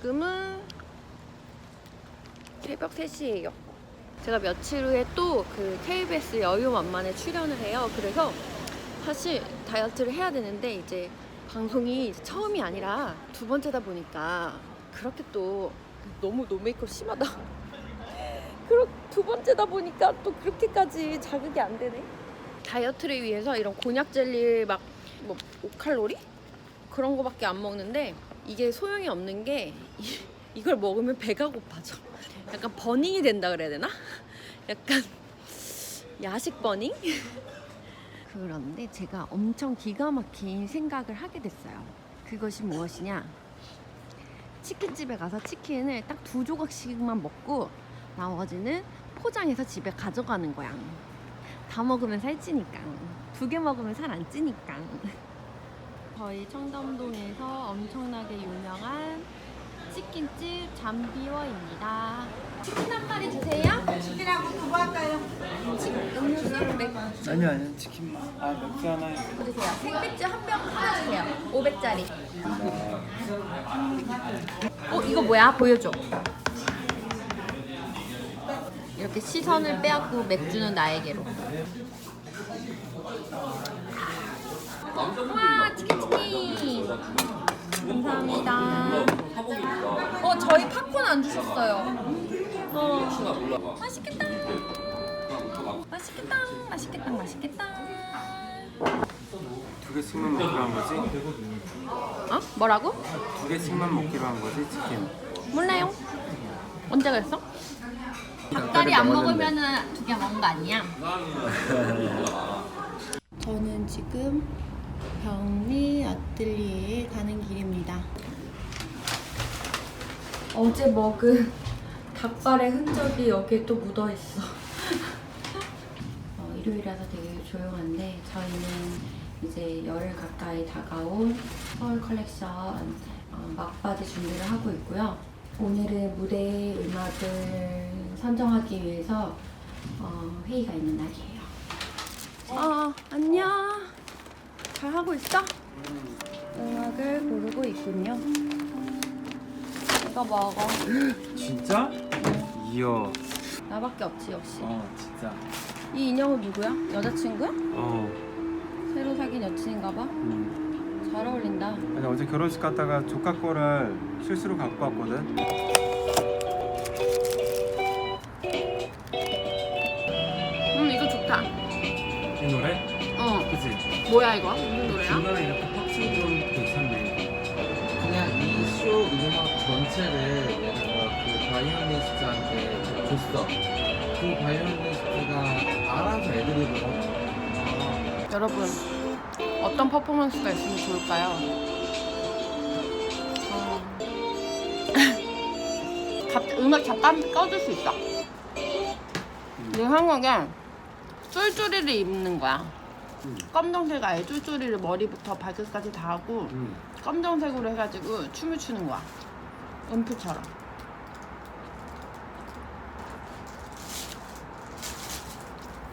지금은 새벽 3시예요. 제가 며칠 후에 또 그 KBS 여유만만에 출연을 해요. 그래서 사실 다이어트를 해야 되는데 이제 방송이 처음이 아니라 두 번째다 보니까 그렇게 또 너무 노메이크업 심하다. 두 번째다 보니까 또 그렇게까지 자극이 안 되네. 다이어트를 위해서 이런 곤약 젤리 막 뭐 5칼로리 그런 거밖에 안 먹는데 이게 소용이 없는 게 이, 이걸 먹으면 배가 고파져. 약간 버닝이 된다 그래야 되나? 약간 야식 버닝? 그런데 제가 엄청 기가 막힌 생각을 하게 됐어요. 그것이 무엇이냐? 치킨집에 가서 치킨을 딱 두 조각씩만 먹고 나머지는 포장해서 집에 가져가는 거야. 다 먹으면 살찌니까. 두 개 먹으면 살 안 찌니까. 저희 청담동에서 엄청나게 유명한 치킨집 잠비워입니다. 치킨 한 마리 주세요. 치킨하고 그거 할까요? 음료수 맥주 아니요 아니요 치킨 아 맥주 하나요 주세요. 생맥주 한 병 하나 주세요. 500짜리. 어 이거 뭐야? 보여줘. 이렇게 시선을 빼앗고 맥주는 나에게로. 와 치킨 치킨. 감사합니다. 어 저희 팝콘 안 주셨어요. 어 맛있겠다. 맛있겠다. 맛있겠다. 맛있겠다. 두 개씩만 먹기로 한 거지? 어? 뭐라고? 두 개씩만 먹기로 한 거지 치킨 몰라요. 언제 그랬어? 닭다리 안 먹으면은 두 개 먹은 거 아니야? 저는 지금 병리 아틀리에에 가는 길입니다. 어제 먹은 닭발의 흔적이 여기에 또 묻어 있어. 어, 일요일이라서 되게 조용한데 저희는 이제 열흘 가까이 다가온 서울 컬렉션 어, 막바지 준비를 하고 있고요. 오늘은 무대 음악을 선정하기 위해서 어, 회의가 있는 날이에요. 아 안녕. 잘 하고 있어? 음악을 고르고 있군요. 이거 먹어. 진짜? 이야 나밖에 없지 역시. 어 진짜 이 인형은 누구야? 여자친구야? 어 새로 사귄 여친인가 봐. 음. 잘 어울린다. 아니 어제 결혼식 갔다가 조카 거를 실수로 갖고 왔거든 뭐야 이거? 무슨 노래야? 중간에 이렇게 팍 치고 괜찮네 그냥 이 쇼 음악 전체를 얘네가 그 바이올리니스트한테 줬어. 그 바이올리니스트가 알아서 애드립을 하 여러분 어떤 퍼포먼스가 있으면 좋을까요? 어... 갑, 음악 잠깐 꺼줄 수 있어. 이 한국에 쫄쫄이를 입는 거야. 음. 검정색 아예 쫄쫄이를 머리부터 발끝까지 다 하고 음. 검정색으로 해가지고 춤을 추는 거야. 음프처럼.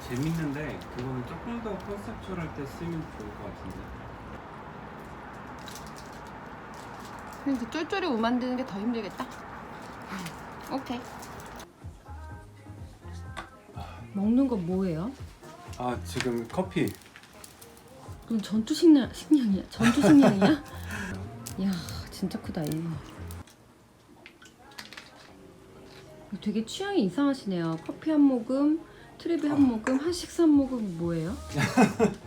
재밌는데 그거는 조금 더 컨셉추얼할 때 쓰면 좋을 것 같은데 근데 그 쫄쫄이 옷 만드는 게 더 힘들겠다. 오케이. 먹는 거 뭐예요? 아 지금 커피 그럼 전투 식량 식량이야? 전투 식량이야? 이야 진짜 크다 얘. 되게 취향이 이상하시네요. 커피 한 모금, 트리비 한 모금, 한식사 한 모금 뭐예요?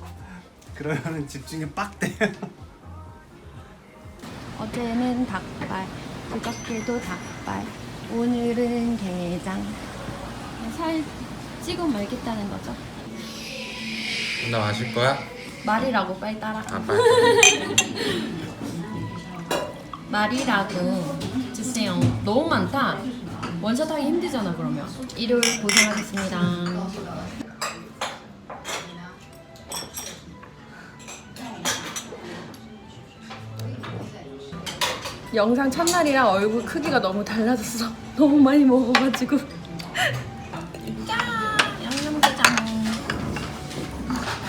그러면은 집중이 빡 돼. 어제는 닭발, 그저께도 닭발, 오늘은 게장. 살 찌고 말겠다는 거죠. 나 마실 거야? 말이라고 빨리 따라. 아 빨리. 말이라고 주세요. 너무 많다. 원샷 하기 힘들잖아 그러면. 일요일 고생하셨습니다. 영상 첫날이랑 얼굴 크기가 너무 달라졌어. 너무 많이 먹어가지고. 짠! 양념게장.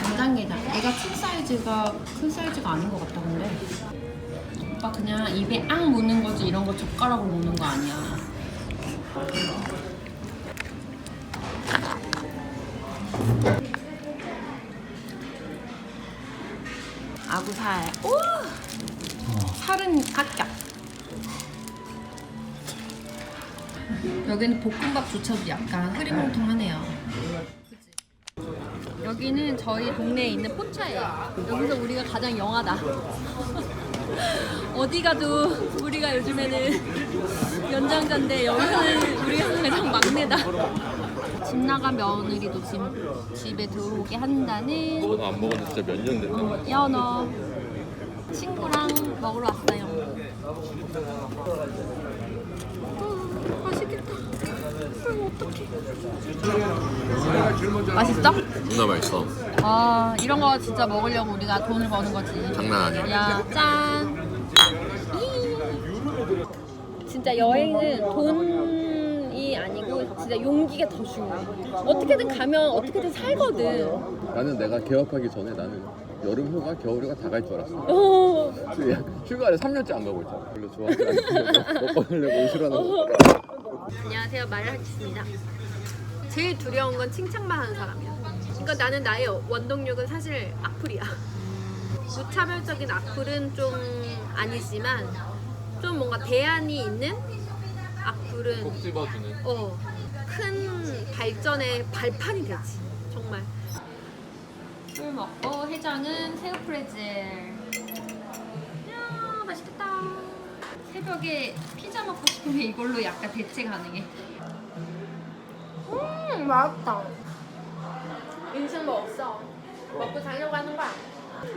간장게장. 얘가 큰 사이즈가 큰 사이즈가 아닌 것 같다 근데. 오빠 그냥 입에 앙 무는 거지 이런 거 젓가락으로 먹는 거 아니야. 아구살. 오! 살은 깎여. 여기는 볶음밥조차도 약간 흐리멍텅하네요. 여기는 저희 동네에 있는 포차예요. 여기서 우리가 가장 영하다. 어디 가도 우리가 요즘에는 연장자인데 여기는 우리가 가장 막내다. 집 나간 며느리도 집, 집에 들어오게 한다는 너안지 진짜 몇 년 됐나? 연어 친구랑 먹으러 왔어요. 어떡해. 맛있어? 존나 맛있어. 아 이런 거 진짜 먹으려고 우리가 돈을 버는 거지. 장난 아니야. 야 짠. 이. 진짜 여행은 돈이 아니고 진짜 용기가 더 중요해. 어떻게든 가면 어떻게든 살거든. 나는 내가 개업하기 전에 나는 여름 휴가, 겨울 휴가 다 갈 줄 알았어. 어. 지금 야, 휴가를 3년째 안 가고 있잖아. 별로 좋아하지 않는데 너 꺼내려고 오시라는 거. 안녕하세요. 말을 하겠습니다. 제일 두려운 건 칭찬만 하는 사람이야. 그러니까 나는 나의 원동력은 사실 악플이야. 무차별적인 악플은 좀 아니지만 좀 뭔가 대안이 있는 악플은 꼭. 어, 큰 발전의 발판이 되지. 정말. 술 먹고 해장은 새우 프레젤. 새벽에 피자 먹고 싶으면 이걸로 약간 대체 가능해. 음, 맛있다. 인생 뭐 없어. 먹고 자려고 하는 거야.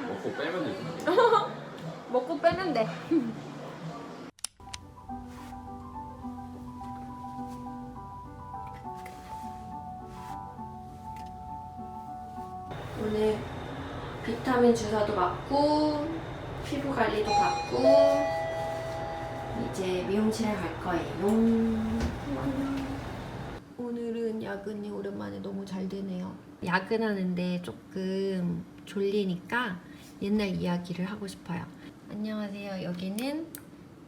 먹고 빼면 되지. 먹고 빼면 돼. 오늘 비타민 주사도 맞고 피부 관리도 받고 이제 미용실에 갈 거예요. 오늘은 야근이 오랜만에 너무 잘 되네요. 야근하는데 조금 졸리니까 옛날 이야기를 하고 싶어요. 안녕하세요. 여기는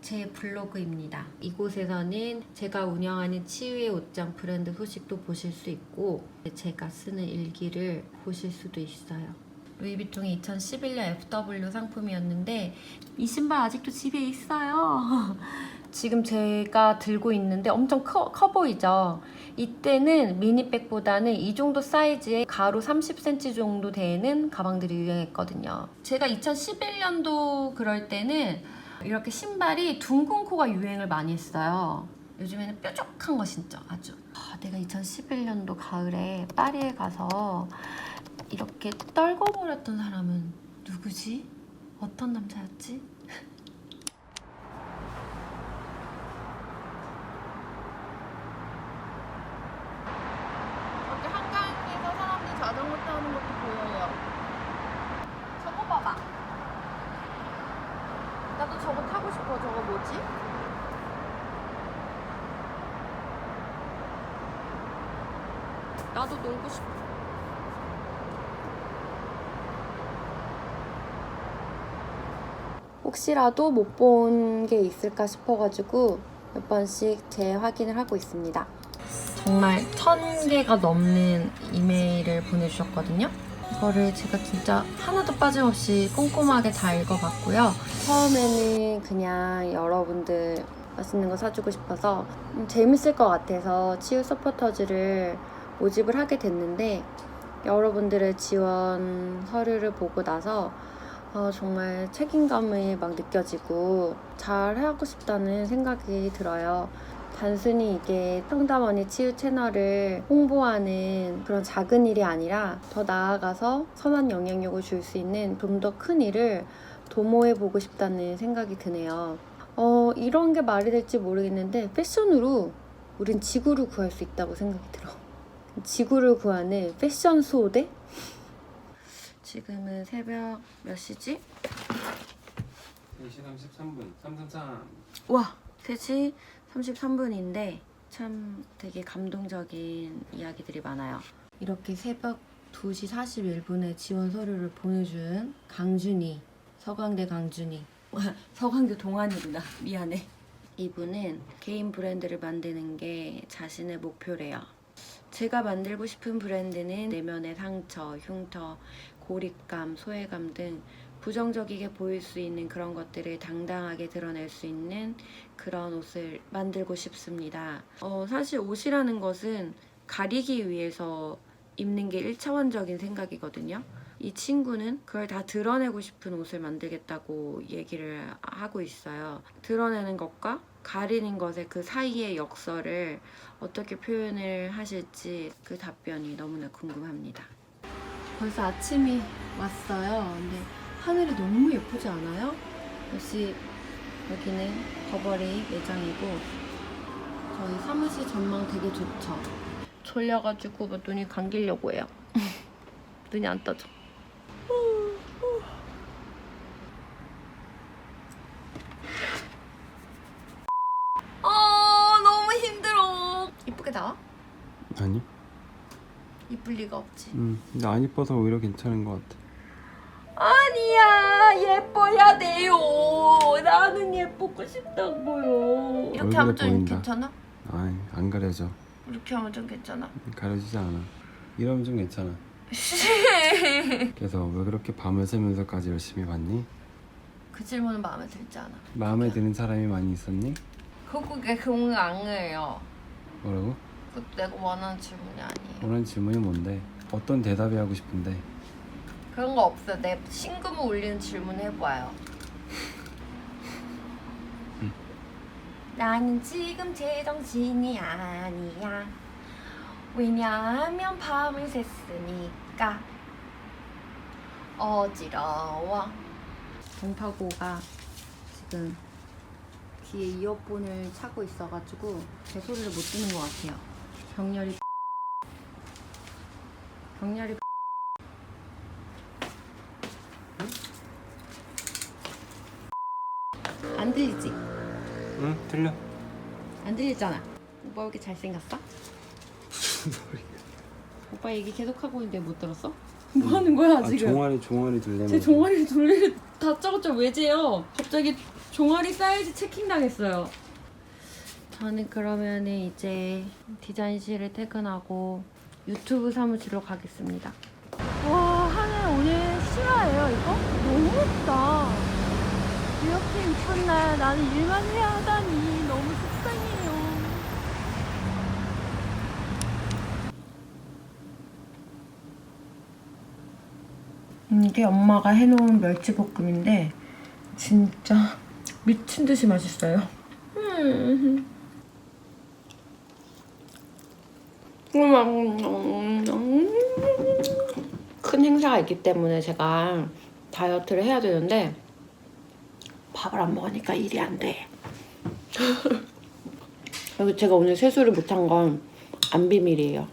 제 블로그입니다. 이곳에서는 제가 운영하는 치유의 옷장 브랜드 소식도 보실 수 있고 제가 쓰는 일기를 보실 수도 있어요. 루이비통이 2011년 FW 상품이었는데 이 신발 아직도 집에 있어요. 지금 제가 들고 있는데 엄청 커, 커 보이죠? 이때는 미니백보다는 이 정도 사이즈의 가로 30cm 정도 되는 가방들이 유행했거든요. 제가 2011년도 그럴 때는 이렇게 신발이 둥근 코가 유행을 많이 했어요. 요즘에는 뾰족한 거 신죠, 아주. 아, 내가 2011년도 가을에 파리에 가서 이렇게 떨궈버렸던 사람은 누구지? 어떤 남자였지? 여기 한강에서 사람들 자전거 타는 것도 보여요. 저거 봐봐. 나도 저거 타고 싶어. 저거 뭐지? 나도 놀고 싶어. 혹시라도 못 본 게 있을까 싶어가지고 몇 번씩 재확인을 하고 있습니다. 정말 천 개가 넘는 이메일을 보내주셨거든요. 이거를 제가 진짜 하나도 빠짐없이 꼼꼼하게 다 읽어봤고요. 처음에는 그냥 여러분들 맛있는 거 사주고 싶어서 음, 재밌을 것 같아서 치유 서포터즈를 모집을 하게 됐는데 여러분들의 지원 서류를 보고 나서 어, 정말 책임감이 막 느껴지고 잘 하고 싶다는 생각이 들어요. 단순히 이게 상담원의 치유 채널을 홍보하는 그런 작은 일이 아니라 더 나아가서 선한 영향력을 줄 수 있는 좀 더 큰 일을 도모해 보고 싶다는 생각이 드네요. 어, 이런 게 말이 될지 모르겠는데 패션으로 우린 지구를 구할 수 있다고 생각이 들어. 지구를 구하는 패션 수호대? 지금은 새벽 몇 시지? 3시 33분 333 와, 3시 33분인데 참 되게 감동적인 이야기들이 많아요. 이렇게 새벽 2시 41분에 지원 서류를 보내준 강준이, 서강대 강준이 서광교 동안이구나. 미안해. 이분은 개인 브랜드를 만드는 게 자신의 목표래요. 제가 만들고 싶은 브랜드는 내면의 상처, 흉터, 고립감, 소외감 등 부정적이게 보일 수 있는 그런 것들을 당당하게 드러낼 수 있는 그런 옷을 만들고 싶습니다. 어, 사실 옷이라는 것은 가리기 위해서 입는 게 1차원적인 생각이거든요. 이 친구는 그걸 다 드러내고 싶은 옷을 만들겠다고 얘기를 하고 있어요. 드러내는 것과 가리는 것의 그 사이의 역설을 어떻게 표현을 하실지 그 답변이 너무나 궁금합니다. 벌써 아침이 왔어요. 근데 하늘이 너무 예쁘지 않아요? 역시 여기는 버버리 매장이고 저희 사무실 전망 되게 좋죠. 졸려가지고 뭐 눈이 감기려고 해요. 눈이 안 떠져. 아 너무 힘들어. 이쁘게 나와? 아니 이쁠 리가 없지. 음, 근데 안 이뻐서 오히려 괜찮은 것 같아 아니야 예뻐야 돼요. 나는 예쁘고 싶다고요. 이렇게 하면 좀 보인다. 괜찮아? 아이 안 가려져 이렇게 하면 좀 괜찮아? 가려지지 않아 이러면 좀 괜찮아 그래서 왜 그렇게 밤을 새면서까지 열심히 봤니? 그 질문은 마음에 들지 않아. 마음에 드는 사람이 많이 있었니? 그게 그건 아니에요. 뭐라고? 그 내가 원하는 질문이 아니에요. 원하는 질문이 뭔데? 어떤 대답이 하고 싶은데? 그런 거 없어요. 내 신금을 울리는 질문 해봐요. 나는 지금 제정신이 아니야. 왜냐하면 밤을 샜으니까. 어지러워. 동파고가 지금 귀에 이어폰을 차고 있어가지고 제 소리를 못 듣는 것 같아요. 병렬이 병렬이 안 들리지? 응 들려 안 들리잖아. 오빠 왜 이렇게 잘생겼어? 오빠 얘기 계속 하고 있는데 못 들었어? 뭐 하는 거야 아 지금? 종아리 종아리 들려면 제 종아리 돌리를 다짜고짜 왜 재요? 갑자기 종아리 사이즈 체킹 당했어요. 저는 그러면 이제 디자인실을 퇴근하고 유튜브 사무실로 가겠습니다. 와 하늘 오늘 실화예요 이거? 너무 예쁘다. 이렇게 이쁜 날 나는 일만 해야 하다니 너무 속상해요. 음, 이게 엄마가 해놓은 멸치볶음인데 진짜 미친 듯이 맛있어요. 음. 큰 행사가 있기 때문에 제가 다이어트를 해야 되는데 밥을 안 먹으니까 일이 안 돼. 그리고 제가 오늘 세수를 못한 건 안 비밀이에요.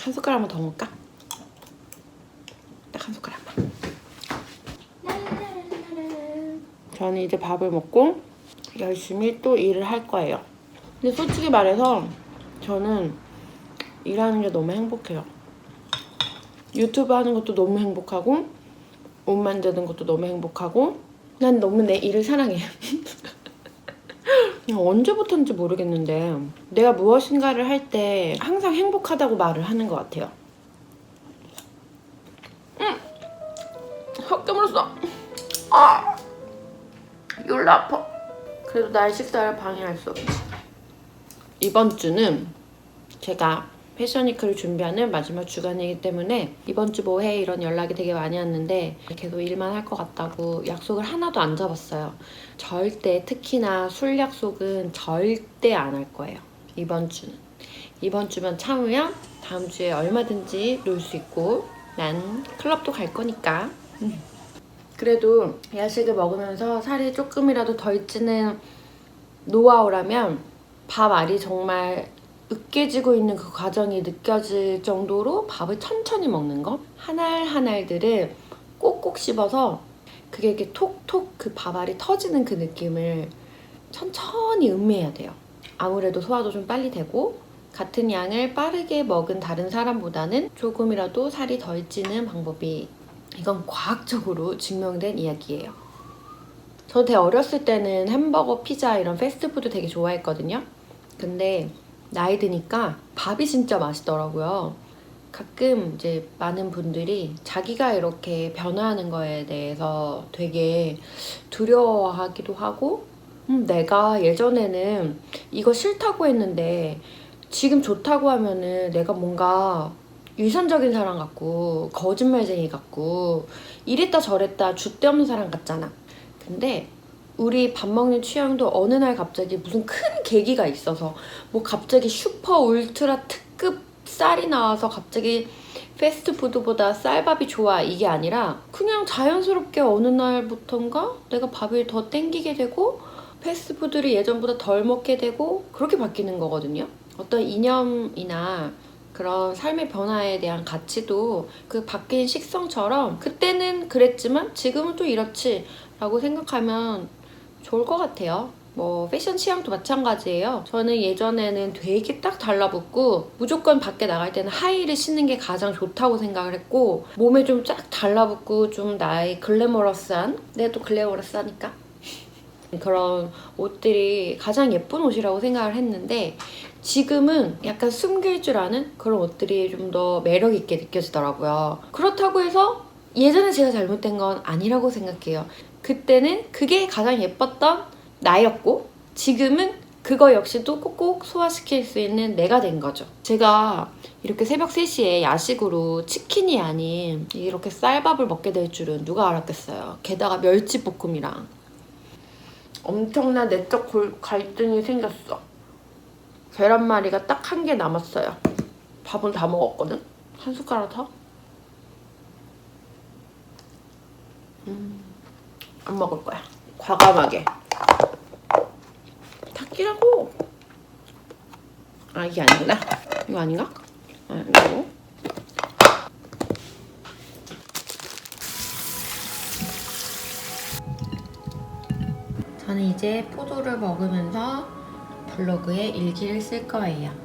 한 숟가락만 더 먹을까? 딱 한 숟가락만. 저는 이제 밥을 먹고 열심히 또 일을 할 거예요. 근데 솔직히 말해서 저는 일하는 게 너무 행복해요. 유튜브 하는 것도 너무 행복하고 옷 만드는 것도 너무 행복하고 난 너무 내 일을 사랑해. 언제부터인지 모르겠는데 내가 무엇인가를 할 때 항상 행복하다고 말을 하는 것 같아요. 음, 헛 깨물었어. 아, 열나 아파. 그래도 나의 식사를 방해할 수 없지. 이번 주는 제가 패션위크를 준비하는 마지막 주간이기 때문에 이번 주 뭐 해 이런 연락이 되게 많이 왔는데 계속 일만 할 것 같다고 약속을 하나도 안 잡았어요. 절대 특히나 술 약속은 절대 안 할 거예요. 이번 주는 이번 주만 참으면 다음 주에 얼마든지 놀 수 있고 난 클럽도 갈 거니까. 음. 그래도 야식을 먹으면서 살이 조금이라도 덜 찌는 노하우라면 밥 알이 정말 으깨지고 있는 그 과정이 느껴질 정도로 밥을 천천히 먹는 거. 한 알 한 알들을 꼭꼭 씹어서 그게 이렇게 톡톡 그 밥알이 터지는 그 느낌을 천천히 음미해야 돼요. 아무래도 소화도 좀 빨리 되고 같은 양을 빠르게 먹은 다른 사람보다는 조금이라도 살이 덜 찌는 방법이 이건 과학적으로 증명된 이야기예요. 저 되게 어렸을 때는 햄버거, 피자 이런 패스트푸드 되게 좋아했거든요. 근데 나이 드니까 밥이 진짜 맛있더라고요. 가끔 이제 많은 분들이 자기가 이렇게 변화하는 거에 대해서 되게 두려워하기도 하고, 음, 내가 예전에는 이거 싫다고 했는데 지금 좋다고 하면은 내가 뭔가 유선적인 사람 같고 거짓말쟁이 같고 이랬다 저랬다 줏대 없는 사람 같잖아. 근데 우리 밥 먹는 취향도 어느 날 갑자기 무슨 큰 계기가 있어서 뭐 갑자기 슈퍼 울트라 특급 쌀이 나와서 갑자기 패스트푸드보다 쌀밥이 좋아 이게 아니라 그냥 자연스럽게 어느 날부턴가 내가 밥을 더 땡기게 되고 패스트푸드를 예전보다 덜 먹게 되고 그렇게 바뀌는 거거든요. 어떤 이념이나 그런 삶의 변화에 대한 가치도 그 바뀐 식성처럼 그때는 그랬지만 지금은 또 이렇지 라고 생각하면 좋을 것 같아요. 뭐 패션 취향도 마찬가지예요. 저는 예전에는 되게 딱 달라붙고 무조건 밖에 나갈 때는 하이를 신는 게 가장 좋다고 생각을 했고 몸에 좀 쫙 달라붙고 좀 나의 글래머러스한 내가 또 글래머러스하니까 그런 옷들이 가장 예쁜 옷이라고 생각을 했는데 지금은 약간 숨길 줄 아는 그런 옷들이 좀 더 매력 있게 느껴지더라고요. 그렇다고 해서 예전에 제가 잘못된 건 아니라고 생각해요. 그때는 그게 가장 예뻤던 나였고 지금은 그거 역시도 꼭꼭 소화시킬 수 있는 내가 된 거죠. 제가 이렇게 새벽 3시에 야식으로 치킨이 아닌 이렇게 쌀밥을 먹게 될 줄은 누가 알았겠어요. 게다가 멸치볶음이랑 엄청난 내적 골- 갈등이 생겼어. 계란말이가 딱 한 개 남았어요. 밥은 다 먹었거든? 한 숟가락 더? 음, 안 먹을 거야. 과감하게. 닭이라고! 아, 이게 아니구나. 이거 아닌가? 아, 이거. 저는 이제 포도를 먹으면서 블로그에 일기를 쓸 거예요.